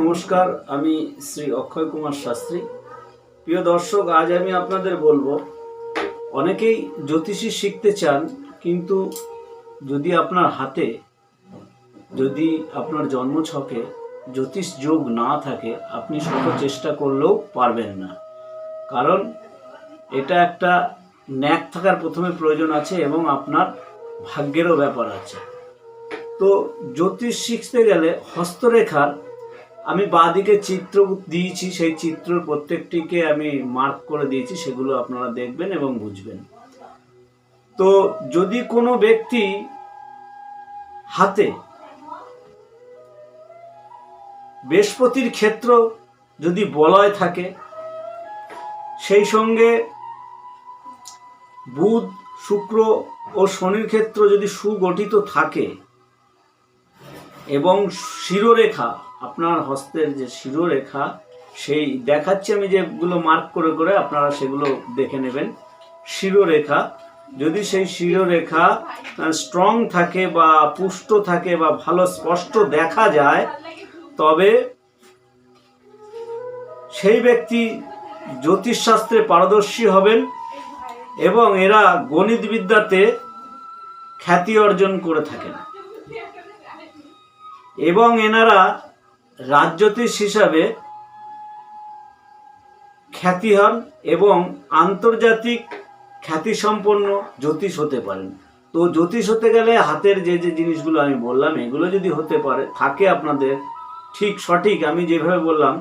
নমস্কার, আমি শ্রী অক্ষয় কুমার শাস্ত্রী। প্রিয় দর্শক, আজ আমি আপনাদের বলব, অনেকেই জ্যোতিষী শিখতে চান, কিন্তু যদি আপনার হাতে, যদি আপনার জন্মছকে জ্যোতিষ যোগ না থাকে, আপনি শত চেষ্টা করলেও পারবেন না। কারণ, এটা একটা ন্যাক থাকার প্রথমে প্রয়োজন আছে এবং আপনার ভাগ্যেরও ব্যাপার আছে। তো জ্যোতিষ শিখতে গেলে হস্তরেখার আমি বাঁদিকে চিত্র দিয়েছি, সেই চিত্রের প্রত্যেকটিকে আমি মার্ক করে দিয়েছি, সেগুলো আপনারা দেখবেন এবং বুঝবেন। তো যদি কোনো ব্যক্তি হাতে বৃহস্পতির ক্ষেত্র যদি বলয় থাকে, সেই সঙ্গে বুধ, শুক্র ও শনির ক্ষেত্র যদি সুগঠিত থাকে এবং শিরোরেখা, আপনার হস্তের যে শিরোরেখা, সেই দেখাচ্ছি আমি যেগুলো মার্ক করে করে আপনারা সেগুলো দেখে নেবেন। শিরোরেখা, যদি সেই শিরোরেখা স্ট্রং থাকে বা পুষ্ট থাকে বা ভালো স্পষ্ট দেখা যায়, তবে সেই ব্যক্তি জ্যোতিষশাস্ত্রে পারদর্শী হবেন এবং এরা গণিতবিদ্যাতে খ্যাতি অর্জন করে থাকেন। এবং এনারা রাজ্যতীশ হিসাবে খ্যাতি হন এবং আন্তর্জাতিক খ্যাতিসম্পন্ন জ্যোতিষ হতে পারেন। তো জ্যোতিষ হতে গেলে হাতের যে যে জিনিসগুলো আমি বললাম, এগুলো যদি হতে পারে, থাকে আপনাদের, ঠিক সঠিক আমি যেভাবে বললাম,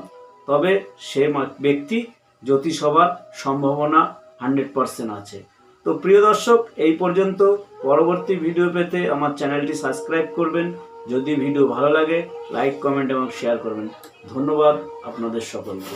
তবে সে ব্যক্তি জ্যোতিষ হবার সম্ভাবনা হান্ড্রেড পারসেন্ট আছে। তো প্রিয় দর্শক, এই পর্যন্ত। পরবর্তী ভিডিও পেতে আমার চ্যানেলটি সাবস্ক্রাইব করবেন। যদি ভিডিও ভালো লাগে লাইক কমেন্ট এবং শেয়ার করবেন। ধন্যবাদ আপনাদের সকলকে।